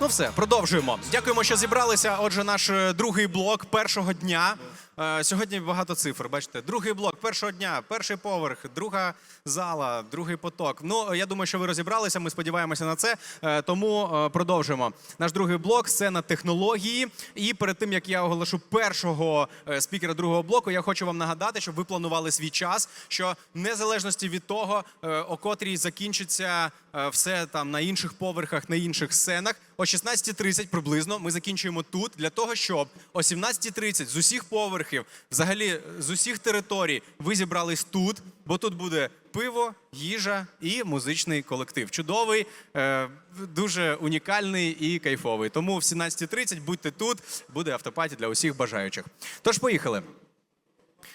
Ну все, продовжуємо. Дякуємо, що зібралися. Отже, наш е, другий блок першого дня. Е, Сьогодні багато цифр. Бачите, другий блок першого дня, перший поверх, друга зала, другий поток. Ну я думаю, що ви розібралися. Ми сподіваємося на це. Е, Тому продовжуємо. Наш другий блок сцена технології. І перед тим як я оголошу першого спікера другого блоку, я хочу вам нагадати, щоб ви планували свій час. Що незалежності від того, о котрій закінчиться все там на інших поверхах, на інших сценах. О 16.30 приблизно ми закінчуємо тут для того, щоб о 17.30 з усіх поверхів, взагалі з усіх територій, ви зібрались тут, бо тут буде пиво, їжа і музичний колектив. Чудовий, е, дуже унікальний і кайфовий. Тому в 17.30 будьте тут, буде автопаті для усіх бажаючих. Тож поїхали.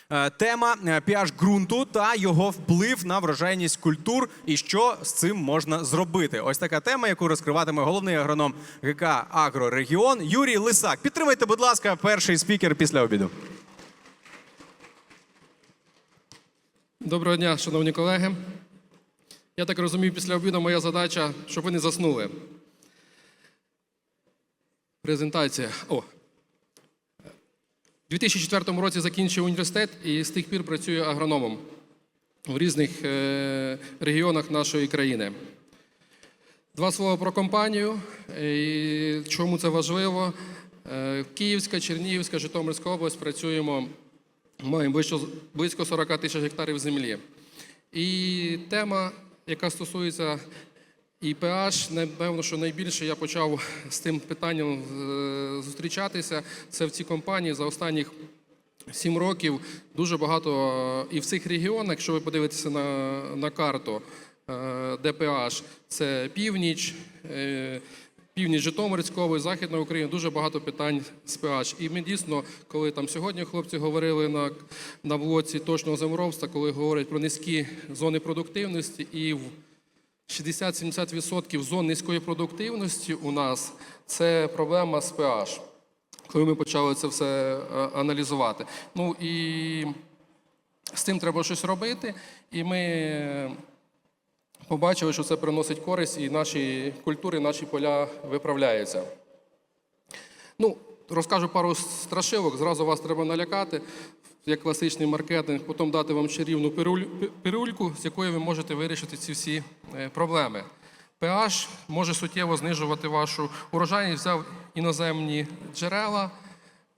Е, Тема е, pH ґрунту та його вплив на врожайність культур і що з цим можна зробити. Ось така тема, яку розкриватиме головний агроном ГК Агрорегіон Юрій Лисак. Підтримайте, будь ласка, перший спікер після обіду. Доброго дня, шановні колеги. Я так розумію, після обіду моя задача, щоб ви не заснули. Презентація. О. У 2004 році закінчив університет і з тих пір працюю агрономом в різних е, регіонах нашої країни. Два слова про компанію. І чому це важливо? Е, Київська, Чернігівська, Житомирська область працюємо, маємо близько 40 тисяч гектарів землі. І тема, яка стосується і pH, напевно, що найбільше я почав з тим питанням е, зустрічатися. Це в цій компанії за останніх Сім років дуже багато е, і в цих регіонах, якщо ви подивитеся на, на карту е, ДПH, це північ, північ Житомирської області, Західна Україна, дуже багато питань з pH. І ми дійсно, коли там сьогодні хлопці говорили на, на блоці точного землеробства, коли говорять про низькі зони продуктивності і в 60-70% зон низької продуктивності у нас це проблема з pH коли ми почали це все е, аналізувати. Ну і з цим треба щось робити, і ми побачили, що це приносить користь, і наші культури, наші поля виправляються. Ну, розкажу пару страшилок, зразу вас треба налякати, як класичний маркетинг, потім дати вам чарівну пируль- пирульку, з якою ви можете вирішити ці всі е, проблеми. pH може суттєво знижувати вашу урожайність, взяв іноземні джерела.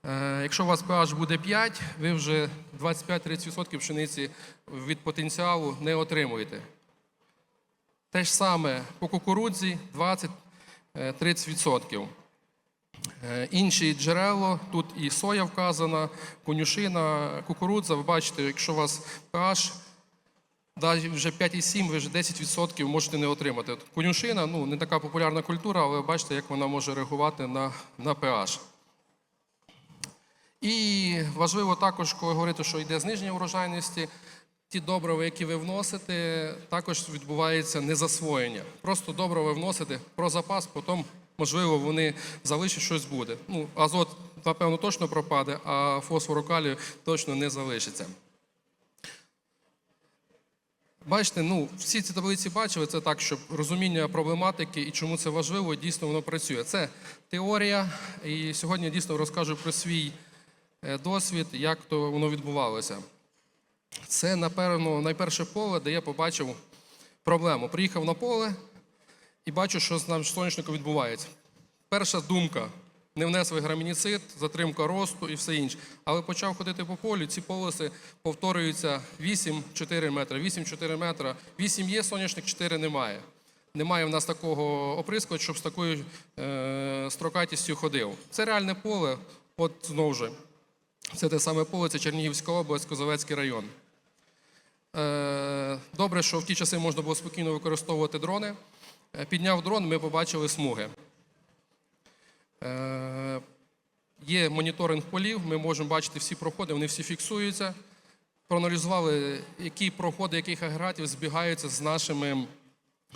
Е, Якщо у вас pH буде 5, ви вже 25-30% пшениці від потенціалу не отримуєте. Те ж саме по кукурудзі 20-30%. Е, Інші джерела, тут і соя вказана, конюшина, кукурудза. Ви бачите, якщо у вас pH навіть вже 5,7, ви вже 10% можете не отримати. Конюшина ну, не така популярна культура, але ви бачите, як вона може реагувати на, на pH. І важливо також, коли говорити, що йде зниження урожайності, ті добрива, які ви вносите, також відбувається незасвоєння. Просто добрива вносите про запас, потім, можливо, вони залишать щось буде. Ну, азот, напевно, точно пропаде, а фосфору калію точно не залишиться. Бачите, ну всі ці таблиці бачили, це так, щоб розуміння проблематики і чому це важливо, дійсно воно працює. Це теорія, і сьогодні я дійсно розкажу про свій е, досвід, як то воно відбувалося. Це, напевно, найперше поле, де я побачив проблему. Приїхав на поле і бачу, що з ним соняшнику відбувається. Перша думка не внесли грамініцид, затримка росту і все інше. Але почав ходити по полю, ці полоси повторюються 8-4 метри, 8-4 метра. 8 є соняшник, 4 немає. Немає в нас такого оприскувача, щоб з такою е, строкатістю ходив. Це реальне поле, от знову ж. Це те саме поле, це Чернігівська область, Козовецький район. Е, Добре, що в ті часи можна було спокійно використовувати дрони. Е, Підняв дрон, ми побачили смуги. Е, Є моніторинг полів, ми можемо бачити всі проходи, вони всі фіксуються. Проаналізували, які проходи яких агрегатів збігаються з нашими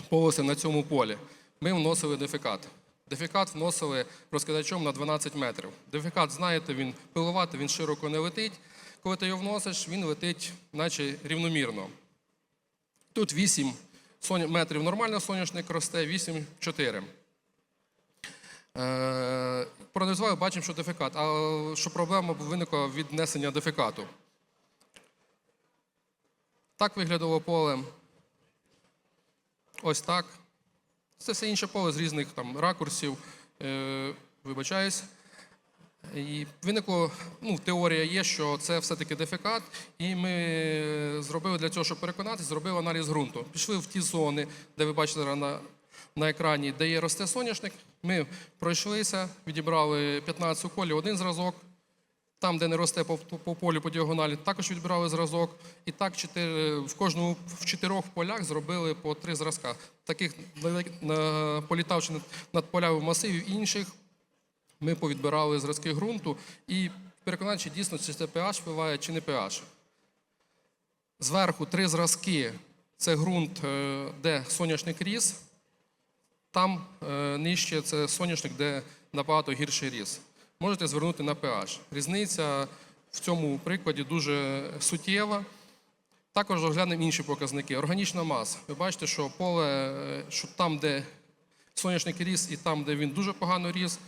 полосами на цьому полі. Ми вносили дефекат. Дефекат вносили розкидачом на 12 метрів. Дефекат, знаєте, він пилуватий, він широко не летить. Коли ти його вносиш, він летить, наче рівномірно. Тут 8 соня- метрів нормально соняшник росте, 8-4. Е, проаналізували, бачимо, що дефекат, а що проблема виникла від внесення дефекату. Так виглядало поле. Ось так. Це все інше поле з різних там ракурсів. Е, вибачаюсь. І виникло, ну, теорія є, що це все-таки дефекат, і ми зробили для цього, щоб переконатися, зробили аналіз ґрунту. Пішли в ті зони, де ви бачите на, на екрані, де є росте соняшник. Ми пройшлися, відібрали 15 уколів, один зразок. Там, де не росте по, по полю по діагоналі, також відбирали зразок. І так чотири, в кожному в чотирьох полях зробили по три зразка. Таких політавши над полями масивів інших, ми повідбирали зразки ґрунту і переконали, чи дійсно чи це pH впливає, чи не pH. Зверху три зразки це ґрунт, е, де соняшник ріс. Там е, нижче це соняшник, де набагато гірший ріс. Можете звернути на pH. Різниця в цьому прикладі дуже суттєва. Також розглянемо інші показники. Органічна маса. Ви бачите, що поле, е, що там, де соняшник ріс, і там, де він дуже погано ріс,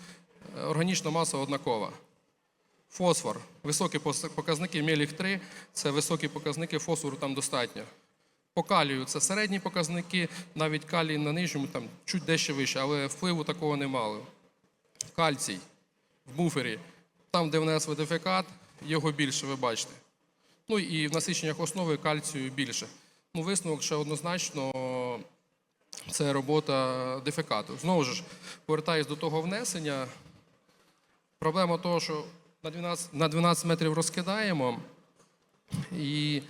органічна маса однакова. Фосфор. Високі показники меліх 3 це високі показники, фосфору там достатньо. По калію це середні показники, навіть калій на нижньому там чуть дещо вище, але впливу такого не мало. Кальцій в буфері, там, де внесли дефекат, його більше, ви бачите. Ну і в насиченнях основи кальцію більше. Ну, висновок ще однозначно це робота дефекату. Знову ж, повертаюсь до того внесення. Проблема того, що на 12, на 12 метрів розкидаємо, і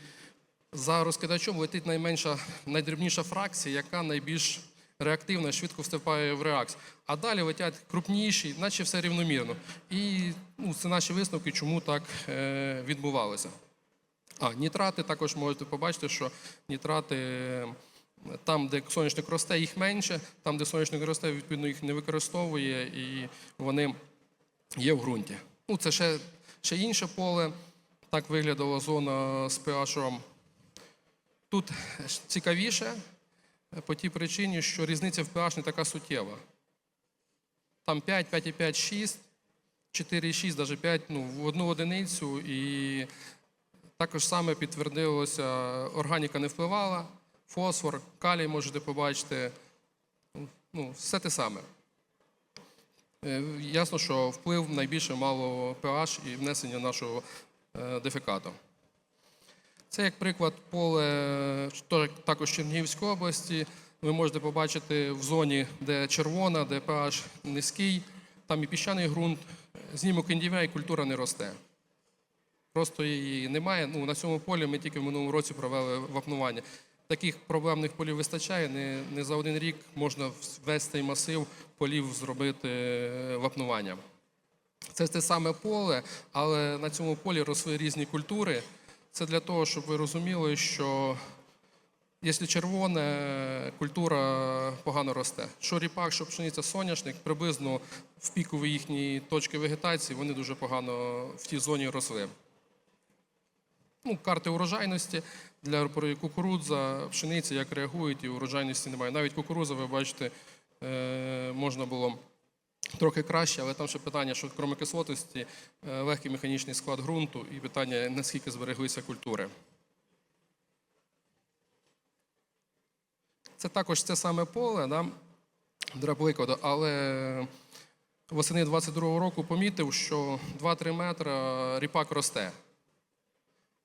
за розкидачом летить найменша, найдрібніша фракція, яка найбільш реактивна, швидко вступає в реакцію. А далі летять крупніші, наче все рівномірно. І ну, це наші висновки, чому так е, відбувалося. А, нітрати також можете побачити, що нітрати е, там, де соняшник росте, їх менше, там, де соняшник росте, відповідно їх не використовує, і вони є в ґрунті. Ну, це ще, ще інше поле. Так виглядала зона з pH. Тут цікавіше по тій причині, що різниця в pH не така суттєва. Там 5, 5,5, 6, 4,6, навіть 5 ну, в одну одиницю. І також саме підтвердилося, органіка не впливала, фосфор, калій можете побачити. Ну, все те саме. Е, Ясно, що вплив найбільше мало pH і внесення нашого е, дефекату. Це як приклад поле також Чернігівської області. Ви можете побачити в зоні, де червона, де pH низький, там і піщаний ґрунт, знімок індівя і культура не росте. Просто її немає. Ну, на цьому полі ми тільки в минулому році провели вапнування. Таких проблемних полів вистачає. Не, не за один рік можна весь цей масив полів зробити е, вапнуванням. Це те саме поле, але на цьому полі росли різні культури. Це для того, щоб ви розуміли, що якщо червоне, культура погано росте. Що ріпак, що пшениця, соняшник, приблизно в пікові їхні точки вегетації вони дуже погано в тій зоні росли. Ну, карти урожайності для кукурудза, пшениці, як реагують, і урожайності немає. Навіть кукурудза, ви бачите, е, можна було трохи краще, але там ще питання, що крім кислотності, е, легкий механічний склад ґрунту і питання, наскільки збереглися культури. Це також це саме поле, да, прикладу, але восени 22-го року помітив, що 2-3 метри ріпак росте.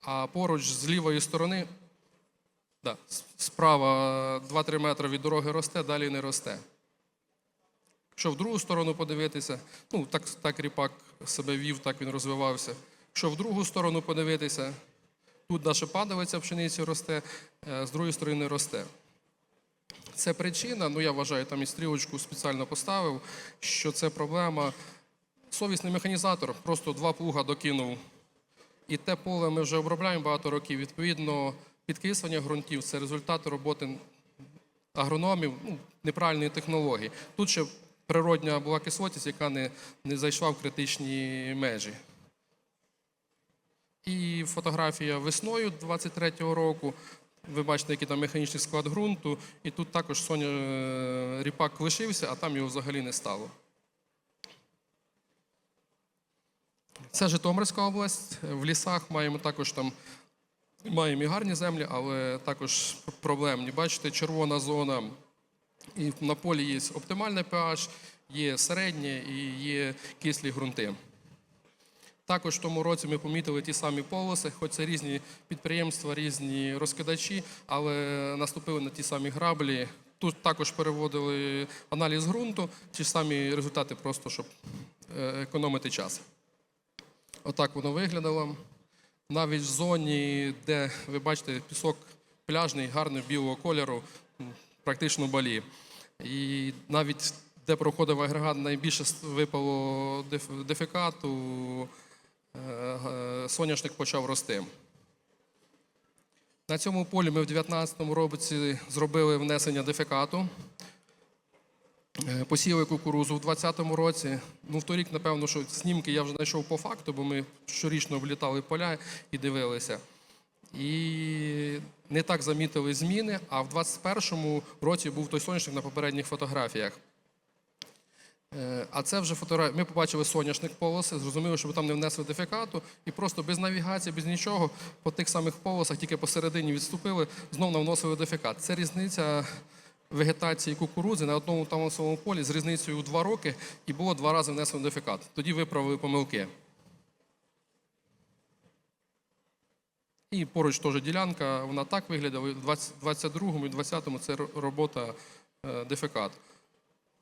А поруч з лівої сторони, да, справа 2-3 метри від дороги росте, далі не росте. Якщо в другу сторону подивитися, ну так, так ріпак себе вів, так він розвивався. Якщо в другу сторону подивитися, тут наша падалиця пшениці росте, е, з другої сторони росте. Це причина, ну я вважаю, там і стрілочку спеціально поставив, що це проблема. Совісний механізатор просто два плуга докинув. І те поле ми вже обробляємо багато років. Відповідно, підкислення ґрунтів це результат роботи агрономів ну, неправильної технології. Тут ще природня була кислотність, яка не, не зайшла в критичні межі. І фотографія весною 23-го року. Ви бачите, який там механічний склад ґрунту. І тут також Соня е, ріпак лишився, а там його взагалі не стало. Це Житомирська область. В лісах маємо також там маємо і гарні землі, але також проблемні. Бачите, червона зона. І на полі є оптимальний pH, є середнє і є кислі ґрунти. Також в тому році ми помітили ті самі полоси, хоч це різні підприємства, різні розкидачі, але наступили на ті самі граблі. Тут також переводили аналіз ґрунту, ті самі результати, просто щоб е, економити час. Отак воно виглядало. Навіть в зоні, де ви бачите пісок пляжний, гарний білого кольору, практично балі. І навіть де проходив агрегат, найбільше випало деф- дефекату, е, соняшник почав рости. На цьому полі ми в 2019 році зробили внесення дефекату. Е, Посіяли кукурузу в 2020 році. Ну, в торік, напевно, що знімки я вже знайшов по факту, бо ми щорічно облітали поля і дивилися. І не так замітили зміни, а в 2021 році був той соняшник на попередніх фотографіях. Е, А це вже фотографія. Ми побачили соняшник полоси, зрозуміли, що там не внесли дефекату, і просто без навігації, без нічого, по тих самих полосах, тільки посередині відступили, знов навносили дефекат. Це різниця вегетації кукурудзи на одному тому самому полі з різницею у два роки, і було два рази внесено дефекат. Тоді виправили помилки. І поруч теж ділянка, вона так виглядала. В 22-му і 20-му це робота е, дефекат.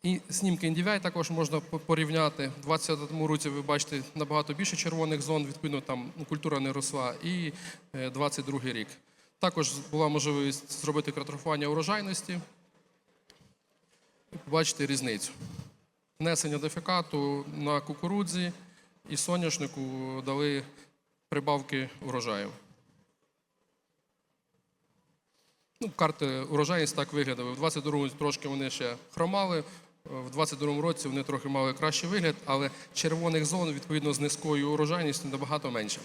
І знімки NDVI також можна порівняти. В 20-му році ви бачите набагато більше червоних зон, відповідно, там ну, культура не росла. І е, 22-й рік. Також була можливість зробити картографування урожайності і побачити різницю. Внесення дефекату на кукурудзі і соняшнику дали прибавки урожаю. Ну, карти урожайність так виглядали. В 22-му трошки вони ще хромали, в 22-му році вони трохи мали кращий вигляд, але червоних зон, відповідно, з низькою урожайністю набагато менше.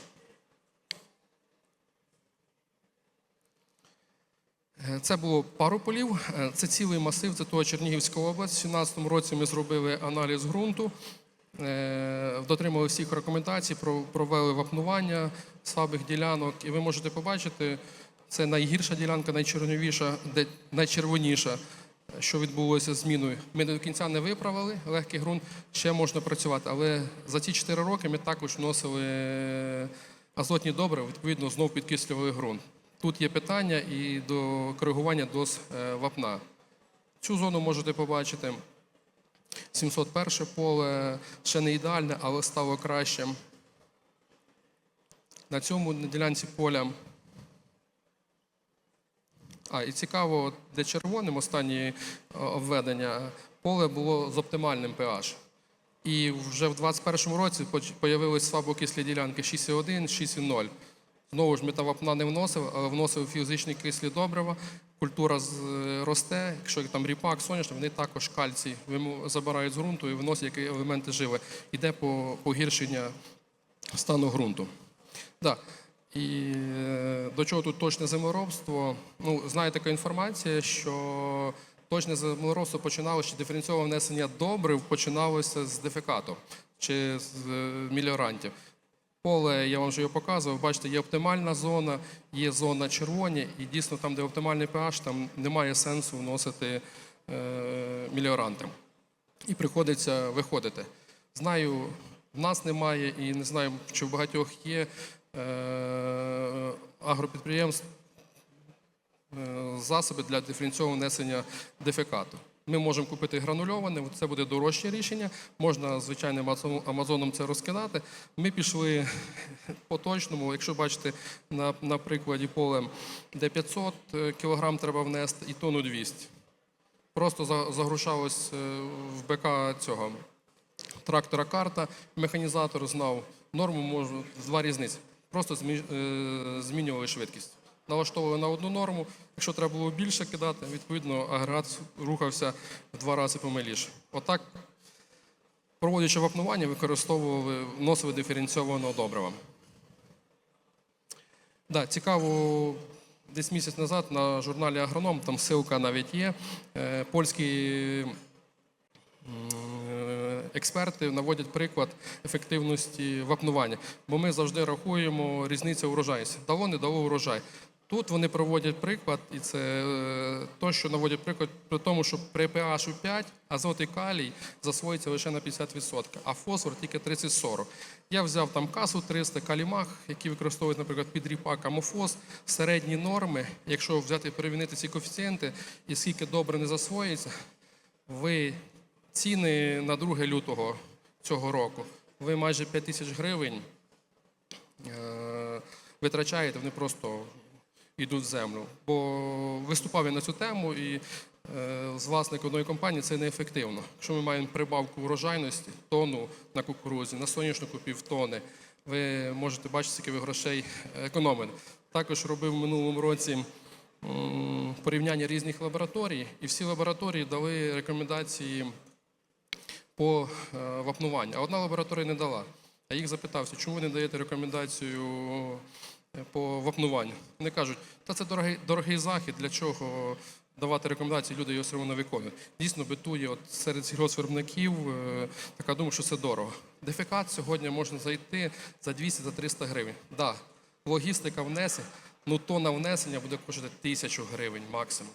Це було пару полів. Е, Це цілий масив, це того Чернігівська область. У 2017 році ми зробили аналіз ґрунту, е, дотримали всіх рекомендацій, про- провели вапнування слабих ділянок. І ви можете побачити, це найгірша ділянка, найчервоніша, де найчервоніша, що відбулося зміною. Ми до кінця не виправили легкий ґрунт, ще можна працювати. Але за ці 4 роки ми також вносили азотні добрива, відповідно, знов підкислювали ґрунт. Тут є питання і до коригування доз е, вапна. Цю зону можете побачити. 701 поле ще не ідеальне, але стало кращим. На цьому на ділянці поля. А, і цікаво, де червоним останні е, обведення, поле було з оптимальним pH. І вже в 2021 році з'явилися слабокислі ділянки 6,1, 6,0. Знову ж ми там вапна не вносив, але вносив фізичні кислі добрива. Культура е, росте. Якщо там ріпак, соняшник, вони також кальцій забирають з ґрунту і виносять як елементи живи. Іде по погіршення стану ґрунту. Да. І е, до чого тут точне землеробство? Ну, знає така інформація, що точне землеробство починалося чи диференційоване внесення добрив починалося з дефекату чи з е, міліорантів. Поле, я вам вже його показував, бачите, є оптимальна зона, є зона червоні, і дійсно там, де оптимальний pH, там немає сенсу вносити е, міліоранти. І приходиться виходити. Знаю, в нас немає, і не знаю, чи в багатьох є е, агропідприємств е, засоби для диференційового внесення дефекату. Ми можемо купити гранульоване, це буде дорожче рішення. Можна звичайним Амазоном це розкидати. Ми пішли по точному. Якщо бачите на, на прикладі полем, де 500 кг треба внести, і тонну 200. Просто загрушалось е, в БК цього трактора карта, механізатор знав норму, можу два різниці. Просто е, змінювали швидкість. Налаштовували на одну норму. Якщо треба було більше кидати, відповідно агрегат рухався в два рази помиліше. Отак, проводячи вапнування, використовували, вносили диференційованого добрива. Да, цікаво, десь місяць назад на журналі Агроном, там ссылка навіть є. е, Польський е, експерти наводять приклад ефективності вапнування, бо ми завжди рахуємо різницю урожайності. Дало, не дало урожай. Тут вони проводять приклад, і це е, то, що наводять приклад при тому, що при pH 5 азот і калій засвоїться лише на 50%, а фосфор тільки 30-40. Я взяв там касу 300, калімах, які використовують, наприклад, під ріпак амофос, середні норми. Якщо взяти порівняти ці коефіцієнти і скільки добре не засвоїться, ви ціни на 2 лютого цього року, ви майже 5 тисяч гривень е, витрачаєте, вони просто йдуть в землю. Бо виступав я на цю тему і е, з власником одної компанії це неефективно. Якщо ми маємо прибавку урожайності, тонну на кукурузі, на соняшнику півтони, ви можете бачити, скільки ви грошей економите. Також робив минулому році порівняння різних лабораторій, і всі лабораторії дали рекомендації по е, вапнуванню. А одна лабораторія не дала. Я їх запитався, чому ви не даєте рекомендацію по вапнуванню? Вони кажуть, та це дорогий, дорогий захід, для чого давати рекомендації, люди його все одно виконують. Дійсно, битує от серед сільгоспвиробників е, така думка, що це дорого. Дефекат сьогодні можна зайти за 200-300 гривень. Да, логістика внесень, ну тонна внесення буде коштувати тисячу гривень максимум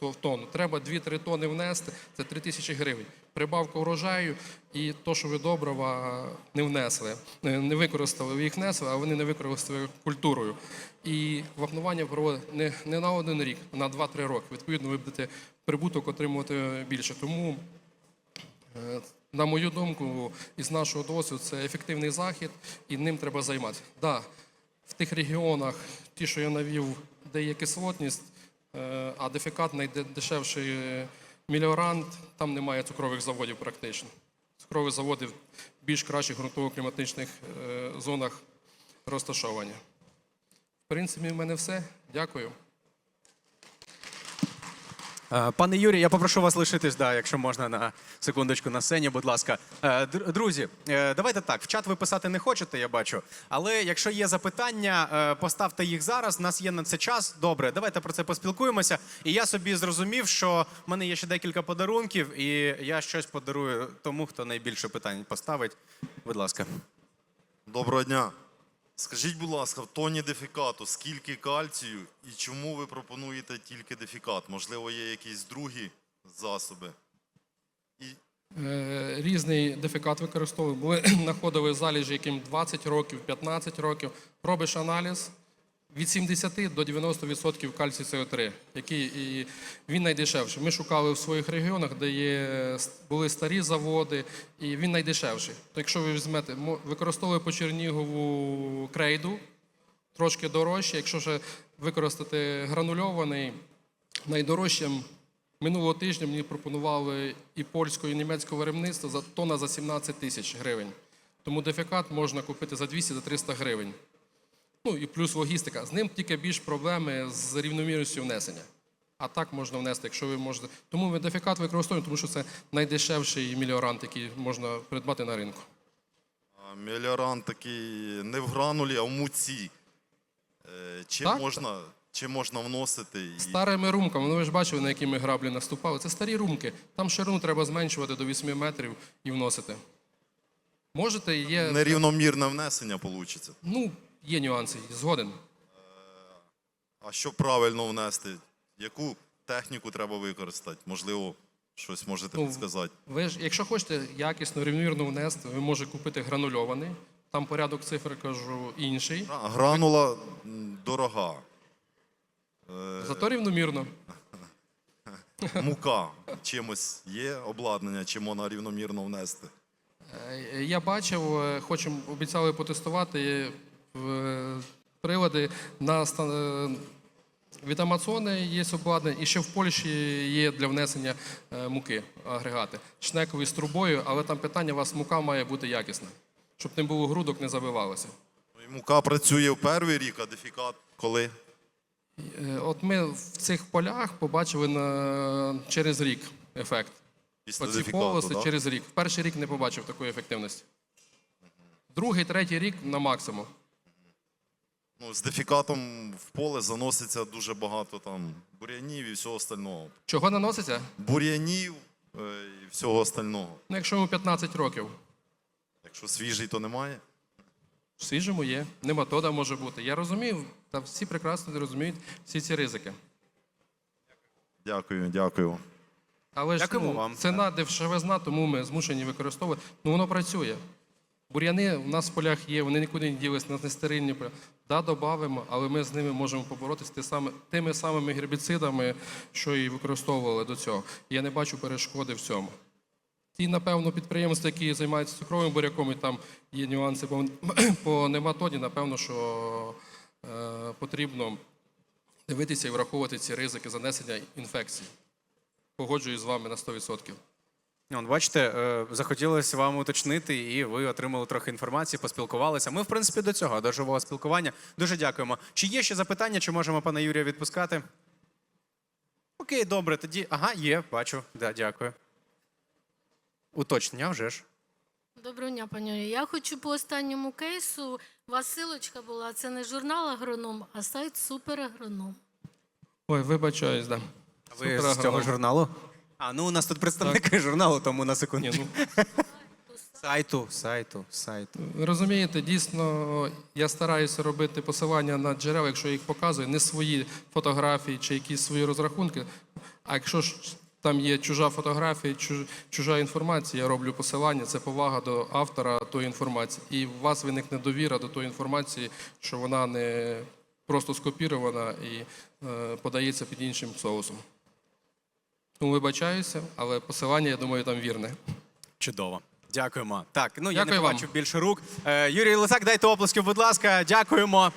то в тонну. Треба 2-3 тони внести, це 3 тисячі гривень. Прибавка урожаю і то, що ви добрива не внесли, не не використали, ви їх внесли, а вони не використали культурою. І вапнування проводить не, не на один рік, а на 2-3 роки. Відповідно, ви будете прибуток отримувати більше. Тому, е, на мою думку, із нашого досвіду, це ефективний захід, і ним треба займатися. Да, в тих регіонах, ті, що я навів, де є кислотність, е, а дефекат найдешевший мільйорант, там немає цукрових заводів практично. Цукрові заводи в більш кращих ґрунтово-кліматичних е, зонах розташовані. В принципі, в мене все. Дякую. Е, Пане Юрій, я попрошу вас лишитись, да, якщо можна на секундочку на сцені, будь ласка. Е, Друзі, е, давайте так. В чат ви писати не хочете, я бачу. Але якщо є запитання, поставте їх зараз. У нас є на це час. Добре, давайте про це поспілкуємося. І я собі зрозумів, що в мене є ще декілька подарунків, і я щось подарую тому, хто найбільше питань поставить. Будь ласка. Доброго дня. Скажіть, будь ласка, в тоні дефікату скільки кальцію і чому ви пропонуєте тільки дефікат? Можливо, є якісь другі засоби? І Е, Різний дефікат використовую. Були знаходили заліжі, яким 20 років, 15 років. Робиш аналіз від 70 до 90% кальцію СО3, який і він найдешевший. Ми шукали в своїх регіонах, де є, були старі заводи, і він найдешевший. То якщо ви візьмете, використовую по Чернігову крейду, трошки дорожче. Якщо ще використати гранульований, найдорожчим минулого тижня мені пропонували і польського, і німецького виробництва за тонна за 17 тисяч гривень. Тому дефекат можна купити за 200-300 гривень. Ну і плюс логістика. З ним тільки більш проблеми з рівномірністю внесення. А так можна внести, якщо ви можете. Тому ми дефекат використовуємо, тому що це найдешевший міліорант, який можна придбати на ринку. меліорант такий не в гранулі, а в муці. Е, Чи Так. можна, можна вносити? І... Старими румками, ну ви ж бачили, на які ми граблі наступали. Це старі румки. Там ширину треба зменшувати до 8 метрів і вносити. Можете, є. Нерівномірне внесення вийде. Ну, є нюанси, згоден. А щоб правильно внести? Яку техніку треба використати? Можливо, щось можете Ну, підсказати. Ви ж, якщо хочете якісно, рівномірно внести, ви можете купити гранульований. Там порядок цифр кажу інший. А, Гранула дорога. Е, Зато рівномірно. Мука. Чимось є обладнання, чи можна рівномірно внести? Е, Я бачив, е, хочемо обіцяли потестувати е, прилади на е, від Амазони є обладнання, і ще в Польщі є для внесення е, муки агрегати. Шнекові з трубою, але там питання, у вас мука має бути якісна, щоб не було грудок, не забивалося. Ну, Мука працює в перший рік, а дефікат коли? От ми в цих полях побачили на, через рік ефект. Оці полоси через рік. Перший рік не побачив такої ефективності. Другий, третій рік на максимум. Ну, з дефікатом в поле заноситься дуже багато там бур'янів і всього остального. Чого наноситься? Бур'янів е, і всього остального. Ну, якщо йому 15 років, Якщо свіжий, то немає. в свіжому є, нематода може бути. Я розумію, та всі прекрасно розуміють всі ці ризики. Дякую, дякую. Але ж Дякуємо ну, вам. ціна дешевизна, тому ми змушені використовувати. Ну воно працює. Бур'яни в нас в полях є, вони нікуди не ділись, у нас не стерильні поля. Да, додаємо, але ми з ними можемо поборотися тими самими гербіцидами, що і використовували до цього. Я не бачу перешкоди в цьому. Ті, напевно, підприємства, які займаються цукровим буряком, і там є нюанси по, по нематоді, напевно, що е, потрібно дивитися і враховувати ці ризики занесення інфекцій. Погоджуюсь з вами на 100%. От, бачите, е, захотілося вам уточнити, і ви отримали трохи інформації, поспілкувалися. Ми, в принципі, до цього, до живого спілкування. Дуже дякуємо. Чи є ще запитання, чи можемо пана Юрія відпускати? Окей, добре, тоді. Ага, є, бачу. Да, дякую. Уточнення вже ж. Доброго дня, пані Юрію. Я хочу по останньому кейсу. У вас силочка була. Це не журнал агроном, а сайт Суперагроном. Ой, вибачаюсь, да. Ви з цього журналу? А, ну у нас тут представники журналу, тому на секунду. Ні, ну, Сайту, сайту, сайту. розумієте, дійсно, я стараюся робити посилання на джерела, якщо я їх показую, не свої фотографії чи якісь свої розрахунки. А якщо ж там є чужа фотографія, чуж- чужа інформація, я роблю посилання, це повага до автора тої інформації. І у вас виникне довіра до тої інформації, що вона не просто скопірована і е, подається під іншим соусом. Тому вибачаюся, але посилання, я думаю, там вірне. Чудово. Дякуємо. Так, ну я не вам. побачив більше рук. Е, Юрій Лисак, дайте оплесків, будь ласка. Дякуємо.